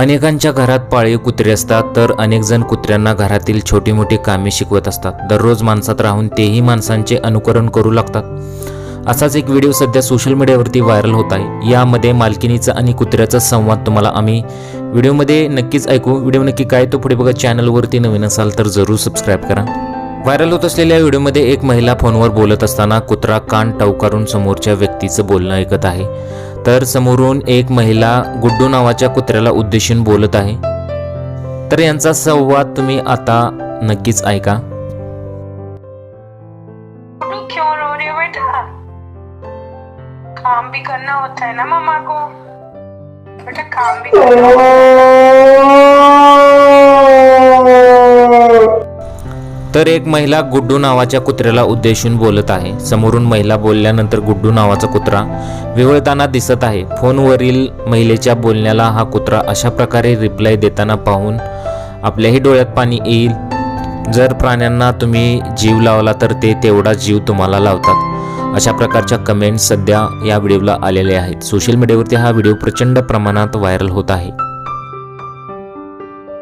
अनेकांच्या घरात पाळीव कुत्रे असतात तर अनेक जण कुत्र्यांना घरातील छोटी मोठी कामे शिकवत असतात. दररोज माणसात राहून तेही माणसांचे अनुकरण करू लागतात. असाच एक व्हिडिओ सध्या सोशल मीडियावरती व्हायरल होत आहे. यामध्ये मालकिनीचा आणि कुत्र्याचा संवाद तुम्हाला आम्ही व्हिडिओमध्ये नक्कीच ऐकू. व्हिडिओ नक्की काय तो पुढे बघा. चॅनलवरती नवीन असाल तर जरूर सबस्क्राईब करा. व्हायरल होत असलेल्या व्हिडिओमध्ये एक महिला फोनवर बोलत असताना कुत्रा कान टवकारून समोरच्या व्यक्तीचं बोलणं ऐकत आहे. तर समोरून एक महिला गुड्डू नावाच्या कुत्र्याला उद्देशून बोलत आहे. तर यांचा संवाद तुम्ही आता नक्कीच ऐका. क्यों रो रही हो बेटा? काम भी करना होता है ना मम्मा को? बेटा काम भी करना होता है। तर एक महिला गुड्डू नावाच्या कुत्र्याला उद्देशून बोलत आहे. समोरून महिला बोलल्यानंतर गुड्डू नावाचा कुत्रा विवळताना दिसत आहे. फोनवरील महिलेच्या बोलण्याला हा कुत्रा अशा प्रकारे रिप्लाय देताना पाहून आपल्याही डोळ्यात पाणी येईल. जर प्राण्यांना तुम्ही जीव लावला तर ते तेवढा जीव तुम्हाला लावतात. अशा प्रकारच्या कमेंट्स सध्या या व्हिडिओला आलेल्या आहेत. सोशल मीडियावरती हा व्हिडिओ प्रचंड प्रमाणात व्हायरल होत आहे.